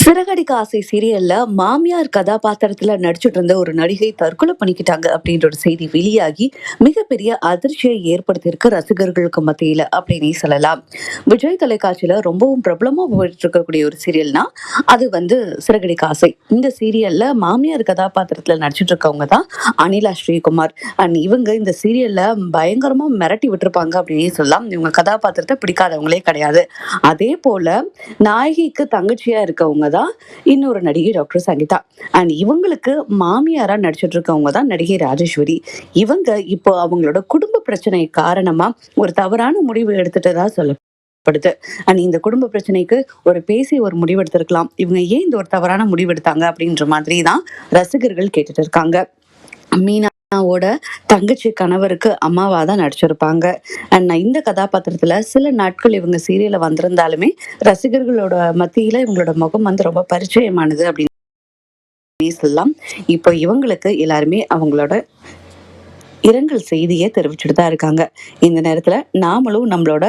சிறகடிக்க ஆசை சீரியல்ல மாமியார் கதாபாத்திரத்துல நடிச்சிட்டு இருந்த ஒரு நடிகை தற்கொலை பண்ணிக்கிட்டாங்க அப்படின்ற ஒரு செய்தி வெளியாகி மிகப்பெரிய அதிர்ச்சியை ஏற்படுத்தியிருக்கு ரசிகர்களுக்கு மத்தியில அப்படின்னே சொல்லலாம். விஜய் தொலைக்காட்சியில ரொம்பவும் பிரபலமா போயிட்டு இருக்கக்கூடிய ஒரு சீரியல்னா அது வந்து சிறகடிக்க ஆசை. இந்த சீரியல்ல மாமியார் கதாபாத்திரத்துல நடிச்சிட்டு இருக்கவங்க தான் அனிலா ஸ்ரீகுமார். அண்ட் இவங்க இந்த சீரியல்ல பயங்கரமா மிரட்டி விட்டுருப்பாங்க அப்படின்னே சொல்லலாம். இவங்க கதாபாத்திரத்தை பிடிக்காதவங்களே கிடையாது. அதே போல நாயகிக்கு தங்கச்சியா இருக்கவங்க தான் இன்னொரு நடிகை டாக்டர் சங்கீதா. அண்ட் இவங்களுக்கு மாமியாரா நடிச்சிட்டு இருக்கவங்க தான் நடிகை ராஜேஸ்வரி. இவங்க இப்போ அவங்களோட குடும்ப பிரச்சனை காரணமா ஒரு தவறான முடிவு எடுத்துட்டதா சொல்லப்படுது. அண்ட் இந்த குடும்ப பிரச்சனைக்கு ஒரு பேசி ஒரு முடிவெடுத்திருக்கலாம் இவங்க ஏன் இந்த ஒரு தவறான முடிவு எடுத்தாங்க அப்படின்ற மாதிரி தான் ரசிகர்கள் கேட்டுட்டு இருக்காங்க. மீனா அண்ணாவோட தங்கச்சி கணவருக்கு அம்மாவா தான் நடிச்சிருப்பாங்க. அண்ட் இந்த கதாபாத்திரத்துல சில நாட்கள் இவங்க சீரியல்ல வந்திருந்தாலுமே ரசிகர்களோட மத்தியில இவங்களோட முகம் வந்து ரொம்ப பரிச்சயமானது அப்படின்னு சொல்லலாம் இப்போ இவங்களுக்கு எல்லாருமே அவங்களோட இரங்கல் செய்தியை தெரிவிச்சுட்டு தான் இருக்காங்க. இந்த நேரத்துல நாமளும் நம்மளோட